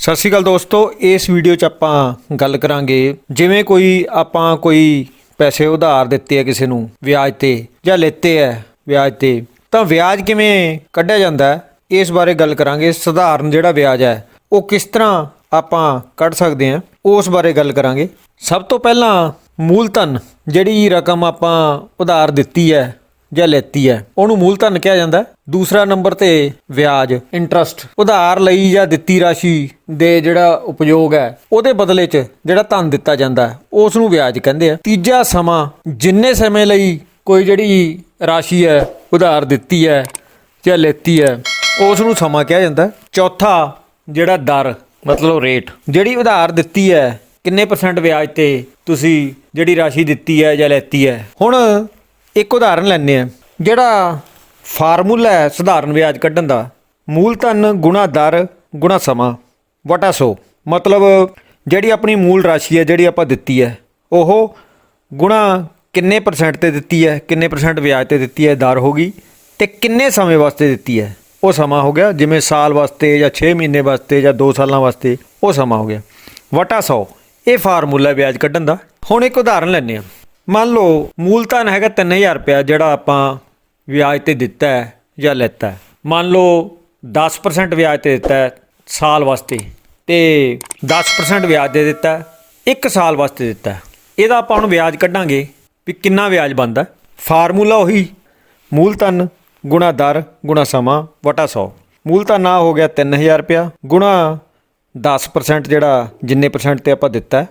ਸਤਿ ਸ਼੍ਰੀ ਅਕਾਲ ਦੋਸਤੋ, ਇਸ ਵੀਡੀਓ 'ਚ ਆਪਾਂ ਗੱਲ ਕਰਾਂਗੇ ਜਿਵੇਂ ਕੋਈ ਆਪਾਂ ਕੋਈ ਪੈਸੇ ਉਧਾਰ ਦਿੱਤੇ ਆ ਕਿਸੇ ਨੂੰ ਵਿਆਜ ਤੇ ਜਾਂ ਲੈਤੇ ਆ ਵਿਆਜ ਤੇ, ਤਾਂ ਵਿਆਜ ਕਿਵੇਂ ਕੱਢਿਆ ਜਾਂਦਾ ਇਸ ਬਾਰੇ ਗੱਲ ਕਰਾਂਗੇ। ਸਧਾਰਨ ਜਿਹੜਾ ਵਿਆਜ ਹੈ, ਉਹ ਕਿਸ ਤਰ੍ਹਾਂ ਆਪਾਂ ਕੱਢ ਸਕਦੇ ਹਾਂ, ਉਸ ਬਾਰੇ ਗੱਲ ਕਰਾਂਗੇ। ਸਭ ਤੋਂ ਪਹਿਲਾਂ ਮੂਲਧਨ, ਜਿਹੜੀ ਰਕਮ ਆਪਾਂ ਉਧਾਰ ਦਿੱਤੀ ਹੈ ਜਾਂ ਲੈਤੀ ਹੈ। ਉਹਨੂੰ ਮੂਲਧਨ ਕਿਹਾ ਜਾਂਦਾ। ਦੂਸਰਾ ਨੰਬਰ ਤੇ ਵਿਆਜ ਇੰਟਰਸਟ ਉਧਾਰ ਲਈ ਜਾਂ ਦਿੱਤੀ ਰਾਸ਼ੀ ਦੇ ਜਿਹੜਾ ਉਪਯੋਗ ਹੈ ਉਹਦੇ ਬਦਲੇ 'ਚ ਜਿਹੜਾ ਧਨ ਦਿੱਤਾ ਜਾਂਦਾ ਉਸ ਨੂੰ ਵਿਆਜ ਕਹਿੰਦੇ ਆ। ਤੀਜਾ ਸਮਾਂ ਜਿੰਨੇ ਸਮੇਂ ਲਈ ਕੋਈ ਜਿਹੜੀ ਰਾਸ਼ੀ ਹੈ ਉਧਾਰ ਦਿੱਤੀ ਹੈ ਜਾਂ ਲੈਤੀ ਹੈ ਉਸ ਨੂੰ ਸਮਾਂ ਕਿਹਾ ਜਾਂਦਾ। ਚੌਥਾ ਜਿਹੜਾ ਦਰ ਮਤਲਬ ਰੇਟ ਜਿਹੜੀ ਉਧਾਰ ਦਿੱਤੀ ਹੈ ਕਿੰਨੇ ਪਰਸੈਂਟ ਵਿਆਜ ਤੇ ਤੁਸੀਂ ਜਿਹੜੀ ਰਾਸ਼ੀ ਦਿੱਤੀ ਹੈ ਜਾਂ ਲੈਤੀ ਹੈ। ਹੁਣ ਇੱਕ ਉਦਾਹਰਨ ਲੈਂਦੇ ਆ ਜਿਹੜਾ ਫਾਰਮੂਲਾ ਹੈ ਸਧਾਰਨ ਵਿਆਜ ਕੱਢਣ ਦਾ ਮੂਲਧਨ ਗੁਣਾ ਦਰ, ਗੁਣਾ ਸਮਾਂ ਵਟਾ 100 ਮਤਲਬ ਜਿਹੜੀ ਆਪਣੀ ਮੂਲ ਰਾਸ਼ੀ ਹੈ, ਜਿਹੜੀ ਆਪਾਂ ਦਿੱਤੀ ਹੈ, ਉਹ ਗੁਣਾ ਕਿੰਨੇ ਪਰਸੈਂਟ ਤੇ ਦਿੱਤੀ ਹੈ, ਕਿੰਨੇ ਪਰਸੈਂਟ ਵਿਆਜ ਤੇ ਦਿੱਤੀ ਹੈ, ਦਰ ਹੋ ਗਈ, ਤੇ ਕਿੰਨੇ ਸਮੇਂ ਵਾਸਤੇ ਦਿੱਤੀ ਹੈ, ਉਹ ਸਮਾਂ ਹੋ ਗਿਆ, ਜਿਵੇਂ ਸਾਲ ਵਾਸਤੇ ਜਾਂ 6 ਮਹੀਨੇ ਵਾਸਤੇ ਜਾਂ 2 ਸਾਲਾਂ ਵਾਸਤੇ, ਉਹ ਸਮਾਂ ਹੋ ਗਿਆ। ਵਟਾ 100 ਇਹ ਫਾਰਮੂਲਾ ਵਿਆਜ ਕੱਢਣ ਦਾ। ਹੁਣ ਇੱਕ ਉਦਾਹਰਨ ਲੈਂਦੇ ਹਾਂ। ਮੰਨ ਲਓ ਮੂਲਧਨ ਹੈਗਾ 3000 ਰੁਪਇਆ, ਜਿਹੜਾ ਆਪਾਂ ਵਿਆਜ ਤੇ ਦਿੱਤਾ ਹੈ ਜਾਂ ਲੈਤਾ ਮੰਨ ਲਓ 10% ਵਿਆਜ ਤੇ ਦਿੱਤਾ ਹੈ ਸਾਲ ਵਾਸਤੇ ਤੇ 10% ਵਿਆਜ ਦੇ ਦਿੱਤਾ ਇੱਕ ਸਾਲ ਵਾਸਤੇ ਦਿੱਤਾ ਇਹਦਾ ਆਪਾਂ ਹੁਣ ਵਿਆਜ ਕੱਢਾਂਗੇ ਵੀ ਕਿੰਨਾ ਵਿਆਜ ਬਣਦਾ ਫਾਰਮੂਲਾ ਉਹੀ ਮੂਲਧਨ ਗੁਣਾ ਦਰ ਗੁਣਾ ਸਮਾਂ ਵਟਾ 100 ਮੂਲਧਨ ਆ ਹੋ ਗਿਆ 3000 ਰੁਪਇਆ, ਗੁਣਾ 10% ਜਿਹੜਾ ਜਿੰਨੇ ਪਰਸੈਂਟ ਤੇ ਆਪਾਂ ਦਿੱਤਾ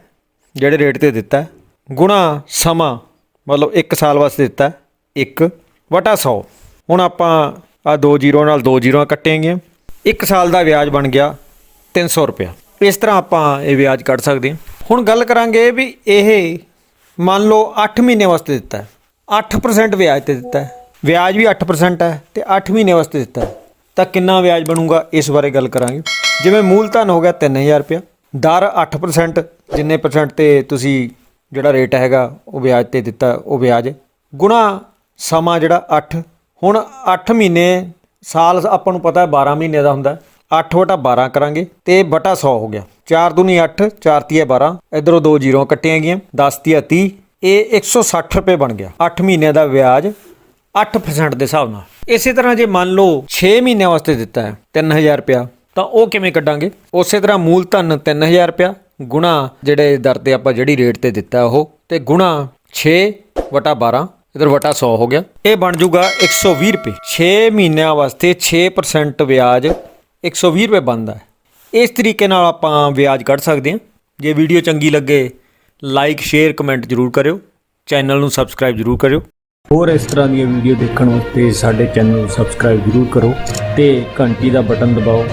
ਜਿਹੜੇ ਰੇਟ ਤੇ ਦਿੱਤਾ ਗੁਣਾ ਸਮਾਂ ਮਤਲਬ 1 ਸਾਲ ਵਾਸਤੇ ਦਿੱਤਾ ਹੈ, ਇੱਕ ਵਟਾ 100 ਹੁਣ ਆਪਾਂ ਆ ਦੋ ਜ਼ੀਰੋ ਨਾਲ ਦੋ ਜ਼ੀਰੋਆਂ ਕੱਟਾਂਗੇ 1 ਸਾਲ ਦਾ ਵਿਆਜ ਬਣ ਗਿਆ 300 ਰੁਪਇਆ। ਇਸ ਤਰ੍ਹਾਂ ਆਪਾਂ ਇਹ ਵਿਆਜ ਕੱਢ ਸਕਦੇ ਹਾਂ। ਹੁਣ ਗੱਲ ਕਰਾਂਗੇ ਵੀ ਇਹ ਮੰਨ ਲਓ 8 ਮਹੀਨੇ ਵਾਸਤੇ ਦਿੱਤਾ ਹੈ। 8% ਵਿਆਜ ਤੇ ਦਿੱਤਾ ਵਿਆਜ ਵੀ 8% ਹੈ ਤੇ 8 ਮਹੀਨੇ ਵਾਸਤੇ ਦਿੱਤਾ ਤਾਂ ਕਿੰਨਾ ਵਿਆਜ ਬਣੂਗਾ ਇਸ ਬਾਰੇ ਗੱਲ ਕਰਾਂਗੇ। ਜਿਵੇਂ ਮੂਲਧਨ ਹੋ ਗਿਆ 3000 ਰੁਪਇਆ। ਦਰ 8% ਜਿੰਨੇ ਪਰਸੈਂਟ ਤੇ ਤੁਸੀਂ ਜਿਹੜਾ ਰੇਟ ਹੈਗਾ ਉਹ ਵਿਆਜ ਤੇ ਦਿੱਤਾ, ਉਹ ਵਿਆਜ। ਗੁਣਾ ਸਮਾਂ ਜਿਹੜਾ 8 ਹੁਣ 8 ਮਹੀਨੇ, ਸਾਲ ਆਪਾਂ ਨੂੰ ਪਤਾ ਹੈ 12 ਮਹੀਨੇ ਦਾ ਹੁੰਦਾ। 8 ਵਟਾ 12 ਕਰਾਂਗੇ ਤੇ ਵਟਾ 100 ਹੋ ਗਿਆ। 4 ਦੂਨੀ 8 4 ਤੀਏ 12 ਇਧਰੋਂ ਦੋ ਜ਼ੀਰੋ ਕੱਟੀਆਂ ਗਈਆਂ 10 ਤੀਆ 30 ਇਹ 160 ਰੁਪਏ ਬਣ ਗਿਆ। 8 ਮਹੀਨਿਆਂ ਦਾ ਵਿਆਜ 8% ਦੇ ਹਿਸਾਬ ਨਾਲ। ਇਸੇ ਤਰ੍ਹਾਂ ਜੇ ਮੰਨ ਲਓ 6 ਮਹੀਨਿਆਂ ਵਾਸਤੇ ਦਿੱਤਾ ਹੈ 3000 ਰੁਪਇਆ, ਤਾਂ ਉਹ ਕਿਵੇਂ ਕੱਢਾਂਗੇ? ਉਸੇ ਤਰ੍ਹਾਂ ਮੂਲ ਮੂਲਧਨ 3000 ਰੁਪਇਆ ਗੁਣਾ ਜਿਹੜੇ ਦਰ ਤੇ ਆਪਾਂ ਜਿਹੜੀ ਰੇਟ ਤੇ ਦਿੱਤਾ ਉਹ, ਤੇ ਗੁਣਾ 6 ਵਟਾ 12 ਇਧਰ ਵਟਾ 100 ਹੋ ਗਿਆ। ਇਹ ਬਣ ਜਾਊਗਾ 120 ਰੁਪਏ। 6 ਮਹੀਨਿਆਂ ਵਾਸਤੇ 6% ਵਿਆਜ 120 ਰੁਪਏ ਬਣਦਾ ਹੈ। ਇਸ ਤਰੀਕੇ ਨਾਲ ਆਪਾਂ ਵਿਆਜ ਕੱਢ ਸਕਦੇ ਹਾਂ। ਜੇ ਵੀਡੀਓ ਚੰਗੀ ਲੱਗੇ ਲਾਈਕ ਸ਼ੇਅਰ ਕਮੈਂਟ ਜ਼ਰੂਰ ਕਰਿਓ। ਚੈਨਲ ਨੂੰ ਸਬਸਕ੍ਰਾਈਬ ਜ਼ਰੂਰ ਕਰਿਓ। ਹੋਰ ਇਸ ਤਰ੍ਹਾਂ ਦੀਆਂ ਵੀਡੀਓ ਦੇਖਣ ਵਾਸਤੇ ਸਾਡੇ ਚੈਨਲ ਨੂੰ ਸਬਸਕ੍ਰਾਈਬ ਜ਼ਰੂਰ ਕਰੋ ਤੇ ਘੰਟੀ ਦਾ ਬਟਨ ਦਬਾਓ।